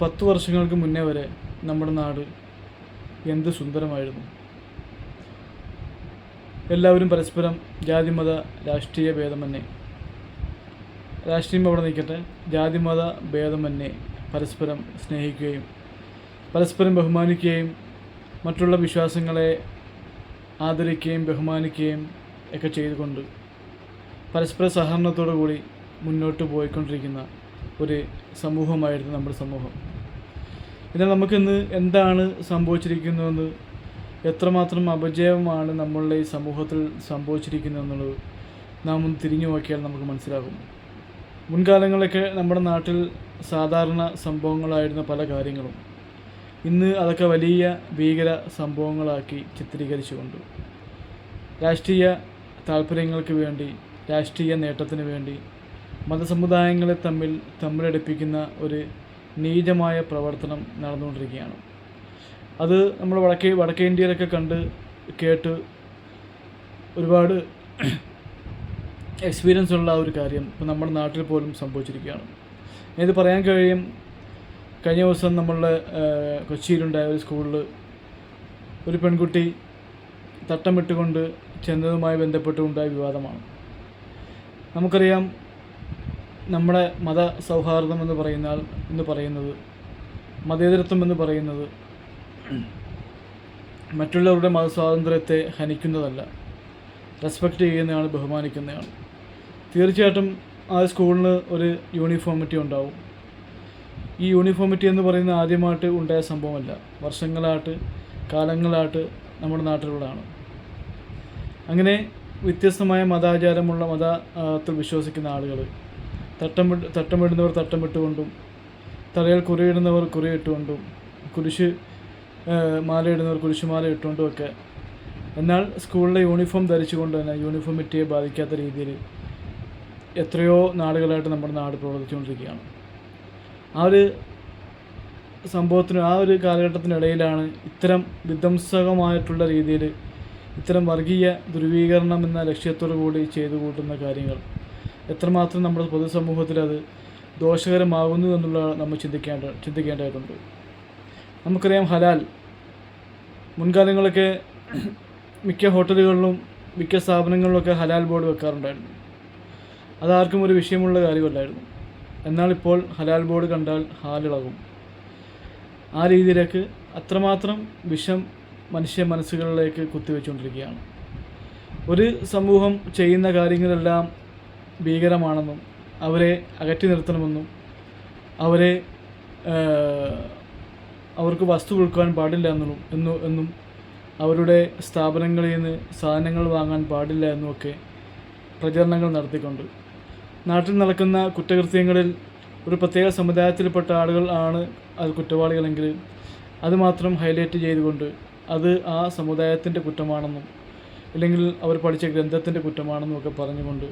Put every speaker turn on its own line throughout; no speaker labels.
പത്ത് വർഷങ്ങൾക്ക് മുന്നേ വരെ നമ്മുടെ നാട് എന്ത് സുന്ദരമായിരുന്നു. എല്ലാവരും പരസ്പരം ജാതിമത രാഷ്ട്രീയ ഭേദമന്യേ. രാഷ്ട്രീയം അവിടെ നിൽക്കട്ടെ. ജാതിമത ഭേദമന്യേ പരസ്പരം സ്നേഹിക്കുകയും പരസ്പരം ബഹുമാനിക്കുകയും മറ്റുള്ള വിശ്വാസങ്ങളെ ആദരിക്കുകയും ബഹുമാനിക്കുകയും ഒക്കെ ചെയ്തുകൊണ്ട് പരസ്പര സഹകരണത്തോടു കൂടി മുന്നോട്ട് പോയിക്കൊണ്ടിരിക്കുന്ന ഒരു സമൂഹമായിരുന്നു നമ്മുടെ സമൂഹം. എന്നാൽ നമുക്കിന്ന് എന്താണ് സംഭവിച്ചിരിക്കുന്നതെന്ന് എത്രമാത്രം അപജയമാണ് നമ്മളുടെ ഈ സമൂഹത്തിൽ സംഭവിച്ചിരിക്കുന്നതെന്നുള്ളത് നാം ഒന്ന് തിരിഞ്ഞു നോക്കിയാൽ നമുക്ക് മനസ്സിലാകും. മുൻകാലങ്ങളിലൊക്കെ നമ്മുടെ നാട്ടിൽ സാധാരണ സംഭവങ്ങളായിരുന്ന പല കാര്യങ്ങളും. ഇന്ന് അതൊക്കെ വലിയ ഭീകര സംഭവങ്ങളാക്കി ചിത്രീകരിച്ചുകൊണ്ട്. രാഷ്ട്രീയ താല്പര്യങ്ങൾക്ക് വേണ്ടി രാഷ്ട്രീയ നേട്ടത്തിന് വേണ്ടി മതസമുദായങ്ങളെ തമ്മിൽ തമ്മിലടുപ്പിക്കുന്ന ഒരു നീചമായ പ്രവർത്തനം നടന്നുകൊണ്ടിരിക്കുകയാണ്. അത് നമ്മൾ വടക്കേ വടക്കേ ഇന്ത്യയിലൊക്കെ കണ്ട് കേട്ട് ഒരുപാട് എക്സ്പീരിയൻസ് ഉള്ള ഒരു കാര്യം ഇപ്പോൾ നമ്മുടെ നാട്ടിൽ പോലും സംഭവിച്ചിരിക്കുകയാണ്. ഇത് പറയാൻ കഴിയും കഴിഞ്ഞ ദിവസം നമ്മളുടെ കൊച്ചിയിലുണ്ടായ ഒരു സ്കൂളിൽ ഒരു പെൺകുട്ടി തട്ടമിട്ടുകൊണ്ട് ചെന്നതുമായി ബന്ധപ്പെട്ടുണ്ടായ വിവാദമാണ്. നമുക്കറിയാം നമ്മുടെ മത സൗഹാർദ്ദം എന്ന് പറയുന്നാൽ എന്ന് പറയുന്നത് മതേതരത്വം എന്ന് പറയുന്നത് മറ്റുള്ളവരുടെ മതസ്വാതന്ത്ര്യത്തെ ഹനിക്കുന്നതല്ല റെസ്പെക്റ്റ് ചെയ്യുന്നതാണ് ബഹുമാനിക്കുന്നതാണ് തീർച്ചയായിട്ടും ആ സ്കൂളിന് ഒരു യൂണിഫോമിറ്റി ഉണ്ടാവും. ഈ യൂണിഫോമിറ്റി എന്ന് പറയുന്നത് ആദ്യമായിട്ട് ഉണ്ടായ സംഭവമല്ല. വർഷങ്ങളായിട്ട് കാലങ്ങളായിട്ട് നമ്മുടെ നാട്ടിലുള്ളതാണ്. അങ്ങനെ വ്യത്യസ്തമായ മതാചാരമുള്ള മതത്തിൽ വിശ്വസിക്കുന്ന ആളുകൾ തട്ടമിട്ട് തട്ടം തട്ടമിട്ടുകൊണ്ടും തലയിൽ കുറിയിടുന്നവർ കുറിയിട്ടുകൊണ്ടും കുരിശ് മാലയിടുന്നവർ കുരിശുമാല ഇട്ടുകൊണ്ടും ഒക്കെ. എന്നാൽ സ്കൂളിലെ യൂണിഫോം ധരിച്ചുകൊണ്ട് തന്നെ യൂണിഫോമിറ്റിയെ ബാധിക്കാത്ത രീതിയിൽ എത്രയോ നാടുകളായിട്ട് നമ്മുടെ നാട് പ്രവർത്തിച്ചുകൊണ്ടിരിക്കുകയാണ്. ആ ഒരു സംഭവത്തിന് ആ ഒരു കാലഘട്ടത്തിനിടയിലാണ് ഇത്തരം വിധ്വംസകമായിട്ടുള്ള രീതിയിൽ ഇത്തരം വർഗീയ ധ്രുവീകരണം എന്ന ലക്ഷ്യത്തോടു കൂടി ചെയ്തു കൂട്ടുന്ന കാര്യങ്ങൾ. എത്രമാത്രം നമ്മുടെ പൊതുസമൂഹത്തിൽ അത് ദോഷകരമാകുന്നു എന്നുള്ള നമ്മൾ ചിന്തിക്കേണ്ട ചിന്തിക്കേണ്ടതായിട്ടുണ്ട്. നമുക്കറിയാം ഹലാൽ. മുൻകാലങ്ങളൊക്കെ മിക്ക ഹോട്ടലുകളിലും മിക്ക സ്ഥാപനങ്ങളിലൊക്കെ ഹലാൽ ബോർഡ് വെക്കാറുണ്ടായിരുന്നു. അതാർക്കും ഒരു വിഷയമുള്ള കാര്യമല്ലായിരുന്നു. എന്നാൽ ഇപ്പോൾ ഹലാൽ ബോർഡ് കണ്ടാൽ ഹാലിളകും. ആ രീതിയിലേക്ക് അത്രമാത്രം വിഷം മനുഷ്യ മനസ്സുകളിലേക്ക് കുത്തിവെച്ചുകൊണ്ടിരിക്കുകയാണ്. ഒരു സമൂഹം ചെയ്യുന്ന കാര്യങ്ങളെല്ലാം ഭീകരമാണെന്നും അവരെ അകറ്റി നിർത്തണമെന്നും അവരെ അവർക്ക് വസ്തു കൊടുക്കാൻ പാടില്ല എന്നും എന്നു എന്നും അവരുടെ സ്ഥാപനങ്ങളിൽ നിന്ന് സാധനങ്ങൾ വാങ്ങാൻ പാടില്ല എന്നുമൊക്കെ പ്രചരണങ്ങൾ നടത്തിക്കൊണ്ട്. നാട്ടിൽ നടക്കുന്ന കുറ്റകൃത്യങ്ങളിൽ ഒരു പ്രത്യേക സമുദായത്തിൽപ്പെട്ട ആളുകൾ ആണ് അത് കുറ്റവാളികളെങ്കിൽ അത് മാത്രം ഹൈലൈറ്റ് ചെയ്തുകൊണ്ട് അത് ആ സമുദായത്തിന്റെ കുറ്റമാണെന്നും അല്ലെങ്കിൽ അവർ പഠിച്ച ഗ്രന്ഥത്തിന്റെ കുറ്റമാണെന്നും ഒക്കെ പറഞ്ഞുകൊണ്ട്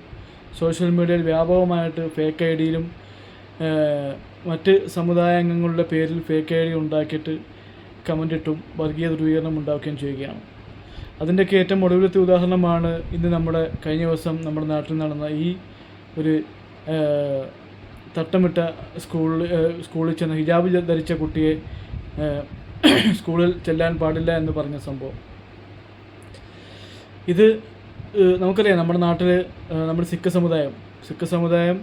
സോഷ്യൽ മീഡിയയിൽ വ്യാപകമായിട്ട് ഫേക്ക് ഐ ഡിയിലും മറ്റ് സമുദായ അംഗങ്ങളുടെ പേരിൽ ഫേക്ക് ഐ ഡി ഉണ്ടാക്കിയിട്ട് കമന്റ് ഇട്ടും വർഗീയ ധ്രുവീകരണം ഉണ്ടാക്കുകയും ചെയ്യുകയാണ്. അതിന്റെയൊക്കെ ഏറ്റവും ഒടുവിലത്തെ ഉദാഹരണമാണ് ഇന്ന് നമ്മുടെ കഴിഞ്ഞ ദിവസം നമ്മുടെ നാട്ടിൽ നടന്ന ഈ ഒരു തട്ടമിട്ട സ്കൂളിൽ സ്കൂളിൽ ചെന്ന ഹിജാബ് ധരിച്ച കുട്ടിയെ സ്കൂളിൽ ചെല്ലാൻ പാടില്ല എന്ന് പറഞ്ഞ സംഭവം. ഇത് നമുക്കറിയാം നമ്മുടെ നാട്ടിൽ നമ്മുടെ സിഖ് സമുദായം. സിഖ് സമുദായം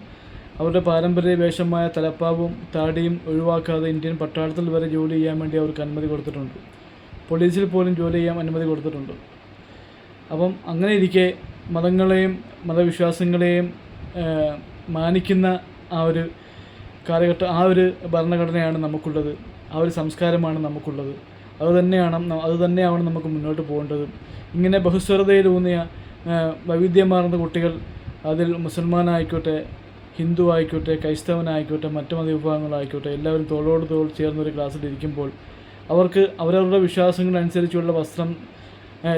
അവരുടെ പാരമ്പര്യ വേഷമായ തലപ്പാവും താടിയും ഒഴിവാക്കാതെ ഇന്ത്യൻ പട്ടാളത്തിൽ വരെ ജോലി ചെയ്യാൻ വേണ്ടി അവർക്ക് അനുമതി കൊടുത്തിട്ടുണ്ട്. പോലീസിൽ പോലും ജോലി ചെയ്യാൻ അനുമതി കൊടുത്തിട്ടുണ്ട്. അപ്പം അങ്ങനെ ഇരിക്കെ മതങ്ങളെയും മതവിശ്വാസങ്ങളെയും മാനിക്കുന്ന ആ ഒരു കാലഘട്ടം ആ ഒരു ഭരണഘടനയാണ് നമുക്കുള്ളത്. ആ ഒരു സംസ്കാരമാണ് നമുക്കുള്ളത്. അത് തന്നെയാണ് അത് തന്നെയാണ് നമുക്ക് മുന്നോട്ട് പോകേണ്ടത്. ഇങ്ങനെ ബഹുസ്വരതയിലൂന്നിയ വൈവിധ്യമാർന്ന കുട്ടികൾ അതിൽ മുസൽമാനായിക്കോട്ടെ ഹിന്ദു ആയിക്കോട്ടെ ക്രൈസ്തവനായിക്കോട്ടെ മറ്റു മതവിഭാഗങ്ങളായിക്കോട്ടെ എല്ലാവരും തോളോട് തോൾ ചേർന്നൊരു ക്ലാസ്സിൽ ഇരിക്കുമ്പോൾ അവർക്ക് അവരവരുടെ വിശ്വാസങ്ങളനുസരിച്ചുള്ള വസ്ത്രം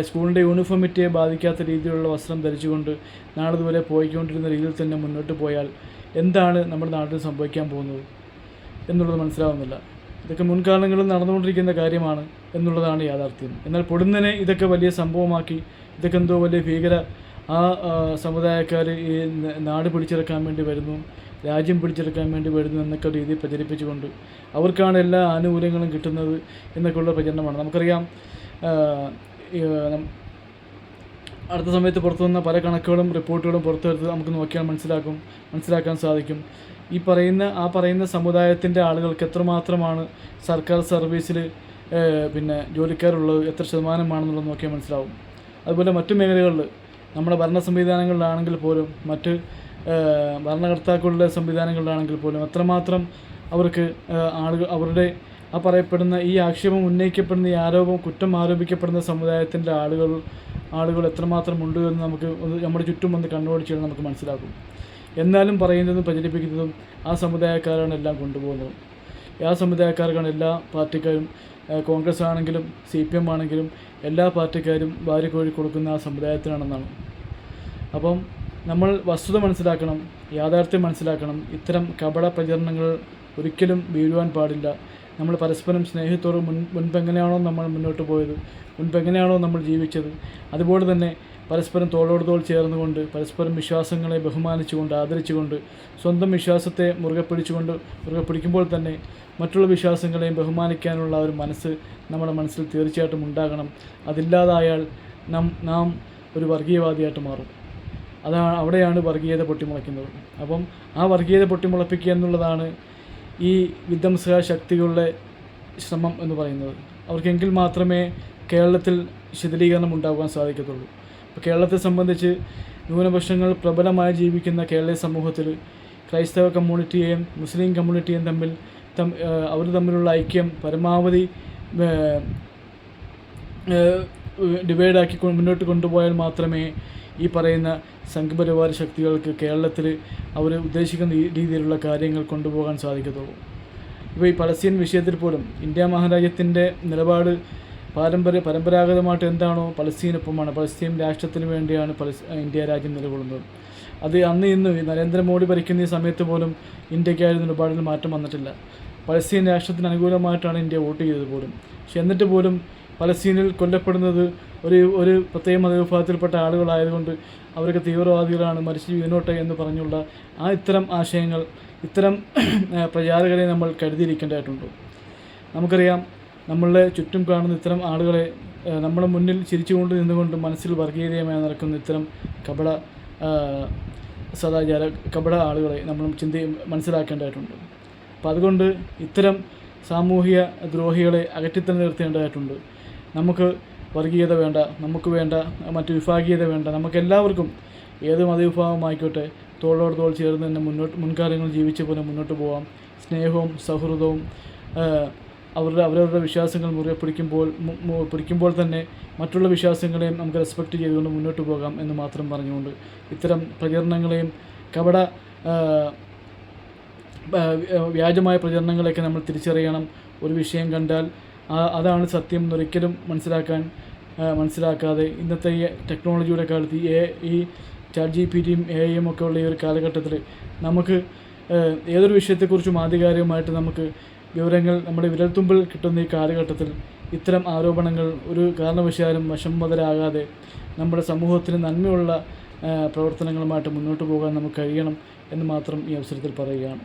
സ്കൂളിന്റെ യൂണിഫോമിറ്റിയെ ബാധിക്കാത്ത രീതിയിലുള്ള വസ്ത്രം ധരിച്ചുകൊണ്ട് നാളിതുവരെ പോയിക്കൊണ്ടിരുന്ന രീതിയിൽ തന്നെ മുന്നോട്ട് പോയാൽ എന്താണ് നമ്മുടെ നാട്ടിൽ സംഭവിക്കാൻ പോകുന്നത് എന്നുള്ളത് മനസ്സിലാവുന്നില്ല. ഇതൊക്കെ മുൻകാലങ്ങളിൽ നടന്നുകൊണ്ടിരിക്കുന്ന കാര്യമാണ് എന്നുള്ളതാണ് യാഥാർത്ഥ്യം. എന്നാൽ പൊടുന്നനെ ഇതൊക്കെ വലിയ സംഭവമാക്കി ഇതൊക്കെ എന്തോ വലിയ ഭീകര ആ സമുദായക്കാർ ഈ നാട് പിടിച്ചെടുക്കാൻ വേണ്ടി വരുന്നു രാജ്യം പിടിച്ചെടുക്കാൻ വേണ്ടി വരുന്നു എന്നൊക്കെ രീതി പ്രചരിപ്പിച്ചുകൊണ്ട് അവർക്കാണ് എല്ലാ ആനുകൂല്യങ്ങളും കിട്ടുന്നത് എന്നൊക്കെയുള്ള പ്രചരണമാണ്. നമുക്കറിയാം അടുത്ത സമയത്ത് പുറത്തു വന്ന പല കണക്കുകളും റിപ്പോർട്ടുകളും പുറത്തെടുത്ത് നമുക്ക് നോക്കിയാൽ മനസ്സിലാക്കും മനസ്സിലാക്കാൻ സാധിക്കും. ഈ പറയുന്ന ആ പറയുന്ന സമുദായത്തിന്റെ ആളുകൾക്ക് എത്രമാത്രമാണ് സർക്കാർ സർവീസിൽ പിന്നെ ജോലിക്കാരുള്ളത് എത്ര ശതമാനമാണെന്നുള്ളത് നോക്കിയാൽ മനസ്സിലാവും. അതുപോലെ മറ്റു മേഖലകളിൽ നമ്മുടെ ഭരണ സംവിധാനങ്ങളിലാണെങ്കിൽ പോലും മറ്റ് ഭരണകർത്താക്കളുടെ സംവിധാനങ്ങളിലാണെങ്കിൽ പോലും എത്രമാത്രം അവർക്ക് ആളുകൾ അവരുടെ ആ പറയപ്പെടുന്ന ഈ ആക്ഷേപം ഉന്നയിക്കപ്പെടുന്ന ഈ ആരോപം കുറ്റം ആരോപിക്കപ്പെടുന്ന സമുദായത്തിന്റെ ആളുകൾ ആളുകൾ എത്രമാത്രം ഉണ്ട് എന്ന് നമുക്ക് നമ്മുടെ ചുറ്റും ഒന്ന് കണ്ണോടിച്ചാൽ നമുക്ക് മനസ്സിലാക്കും. എന്നാലും പറയുന്നതും പ്രചരിപ്പിക്കുന്നതും ആ സമുദായക്കാരാണ് എല്ലാം കൊണ്ടുപോകുന്നത്. ആ സമുദായക്കാർക്കാണ് എല്ലാ പാർട്ടിക്കാരും കോൺഗ്രസ് ആണെങ്കിലും സി പി എം ആണെങ്കിലും എല്ലാ പാർട്ടിക്കാരും വാരിക്കോഴി കൊടുക്കുന്ന ആ സമുദായത്തിനാണെന്നാണ്. അപ്പം നമ്മൾ വസ്തുത മനസ്സിലാക്കണം യാഥാർത്ഥ്യം മനസ്സിലാക്കണം. ഇത്തരം കപട പ്രചരണങ്ങൾ ഒരിക്കലും വീഴുവാൻ പാടില്ല. നമ്മൾ പരസ്പരം സ്നേഹത്തോട് മുൻ മുൻപെങ്ങനെയാണോ നമ്മൾ മുന്നോട്ട് പോയത് മുൻപെങ്ങനെയാണോ നമ്മൾ ജീവിച്ചത്. അതുപോലെ തന്നെ പരസ്പരം തോളോട് തോൾ ചേർന്നുകൊണ്ട് പരസ്പരം വിശ്വാസങ്ങളെ ബഹുമാനിച്ചുകൊണ്ട് ആദരിച്ചുകൊണ്ട് സ്വന്തം വിശ്വാസത്തെ മുറുകെ പിടിച്ചുകൊണ്ട് മുറുകെ പിടിക്കുമ്പോൾ തന്നെ മറ്റുള്ള വിശ്വാസങ്ങളെയും ബഹുമാനിക്കാനുള്ള ഒരു മനസ്സ് നമ്മുടെ മനസ്സിൽ തീർച്ചയായിട്ടും ഉണ്ടാകണം. അതില്ലാതായാൽ നാം നാം ഒരു വർഗീയവാദിയായിട്ട് മാറും. അതാണ് അവിടെയാണ് വർഗീയത പൊട്ടിമുളയ്ക്കുന്നത്. അപ്പം ആ വർഗീയത പൊട്ടിമുളപ്പിക്കുക എന്നുള്ളതാണ് ഈ വിധ്വംസക ശക്തികളുടെ ശ്രമം എന്ന് പറയുന്നത്. അവർക്കെങ്കിൽ മാത്രമേ കേരളത്തിൽ ശിഥിലീകരണം ഉണ്ടാകുവാൻ സാധിക്കത്തുള്ളൂ. അപ്പോൾ കേരളത്തെ സംബന്ധിച്ച് ന്യൂനപക്ഷങ്ങൾ പ്രബലമായി ജീവിക്കുന്ന കേരള സമൂഹത്തിൽ ക്രൈസ്തവ കമ്മ്യൂണിറ്റിയെയും മുസ്ലിം കമ്മ്യൂണിറ്റിയും തമ്മിൽ അവർ തമ്മിലുള്ള ഐക്യം പരമാവധി ഡിവൈഡ് ഡിവൈഡാക്കി മുന്നോട്ട് കൊണ്ടുപോയാൽ മാത്രമേ ഈ പറയുന്ന സംഘപരിവാര ശക്തികൾക്ക് കേരളത്തിൽ അവർ ഉദ്ദേശിക്കുന്ന രീതിയിലുള്ള കാര്യങ്ങൾ കൊണ്ടുപോകാൻ സാധിക്കത്തുള്ളൂ. ഇപ്പോൾ ഈ പലസ്തീൻ വിഷയത്തിൽ പോലും ഇന്ത്യ മഹാരാജ്യത്തിന്റെ നിലപാട് പാരമ്പര്യ പരമ്പരാഗതമായിട്ട് എന്താണോ പലസ്തീനൊപ്പമാണ്. പലസ്തീൻ രാഷ്ട്രത്തിന് വേണ്ടിയാണ് പലസ് ഇന്ത്യ രാജ്യം നിലകൊള്ളുന്നത്. അത് അന്ന് ഇന്നും നരേന്ദ്രമോദി ഭരിക്കുന്ന ഈ സമയത്ത് പോലും ഇന്ത്യക്കായിരുന്നു നിലപാടിൽ മാറ്റം വന്നിട്ടില്ല. പലസ്തീൻ രാഷ്ട്രത്തിന് അനുകൂലമായിട്ടാണ് ഇന്ത്യ വോട്ട് ചെയ്തത് പോലും. പക്ഷെ എന്നിട്ട് പോലും പലസ്തീനിൽ കൊല്ലപ്പെടുന്നത് ഒരു ഒരു പ്രത്യേക മതവിഭാഗത്തിൽപ്പെട്ട ആളുകളായതുകൊണ്ട് അവരൊക്കെ തീവ്രവാദികളാണ് മരിച്ചു വീണോട്ടെ എന്ന് പറഞ്ഞുള്ള ആ ഇത്തരം ആശയങ്ങൾ ഇത്തരം പ്രചാരകരെ നമ്മൾ കരുതിയിരിക്കേണ്ടതായിട്ടുണ്ട്. നമുക്കറിയാം നമ്മളുടെ ചുറ്റും കാണുന്ന ഇത്തരം ആളുകളെ നമ്മുടെ മുന്നിൽ ചിരിച്ചുകൊണ്ട് നിന്നുകൊണ്ട് മനസ്സിൽ വർഗീയതയുമായി നടക്കുന്ന ഇത്തരം കപട സദാചാര കപട ആളുകളെ നമ്മൾ ചിന്തി മനസ്സിലാക്കേണ്ടതായിട്ടുണ്ട്. അപ്പോൾ അതുകൊണ്ട് ഇത്തരം സാമൂഹിക ദ്രോഹികളെ അകറ്റിത്തന്നെ നിർത്തേണ്ടതായിട്ടുണ്ട്. നമുക്ക് വർഗീയത വേണ്ട നമുക്ക് വേണ്ട മറ്റു വിഭാഗീയത വേണ്ട നമുക്കെല്ലാവർക്കും ഏത് മതവിഭാഗമായിക്കോട്ടെ തോളോട് തോൾ ചേർന്ന് തന്നെ മുന്നോട്ട് മുൻകാലങ്ങൾ ജീവിച്ച പോലെ മുന്നോട്ട് പോകാം സ്നേഹവും സൗഹൃദവും അവരുടെ അവരവരുടെ വിശ്വാസങ്ങൾ മുറുകെ പിടിക്കുമ്പോൾ പിടിക്കുമ്പോൾ തന്നെ മറ്റുള്ള വിശ്വാസങ്ങളെയും നമുക്ക് റെസ്പെക്റ്റ് ചെയ്തുകൊണ്ട് മുന്നോട്ട് പോകാം എന്ന് മാത്രം പറഞ്ഞുകൊണ്ട് ഇത്തരം പ്രചരണങ്ങളെയും കപട വ്യാജമായ പ്രചരണങ്ങളെയൊക്കെ നമ്മൾ തിരിച്ചറിയണം. ഒരു വിഷയം കണ്ടാൽ അതാണ് സത്യം എന്നൊരിക്കലും മനസ്സിലാക്കാൻ മനസ്സിലാക്കാതെ ഇന്നത്തെ ഈ ടെക്നോളജിയുടെ കാലത്ത് ഈ ഈ ചാറ്റ് ജി പി ടിയും എ ഐയും ഒക്കെ ഉള്ള ഈ ഒരു കാലഘട്ടത്തിൽ നമുക്ക് ഏതൊരു വിഷയത്തെക്കുറിച്ചും ആധികാരികമായിട്ട് നമുക്ക് വിവരങ്ങൾ നമ്മുടെ വിരൽത്തുമ്പിൽ കിട്ടുന്ന ഈ കാലഘട്ടത്തിൽ ഇത്തരം ആരോപണങ്ങൾ ഒരു കാരണവശാലും വശംവതരാകാതെ നമ്മുടെ സമൂഹത്തിന് നന്മയുള്ള പ്രവർത്തനങ്ങളുമായിട്ട് മുന്നോട്ട് പോകാൻ നമുക്ക് കഴിയണം എന്ന് മാത്രം ഈ അവസരത്തിൽ പറയുകയാണ്.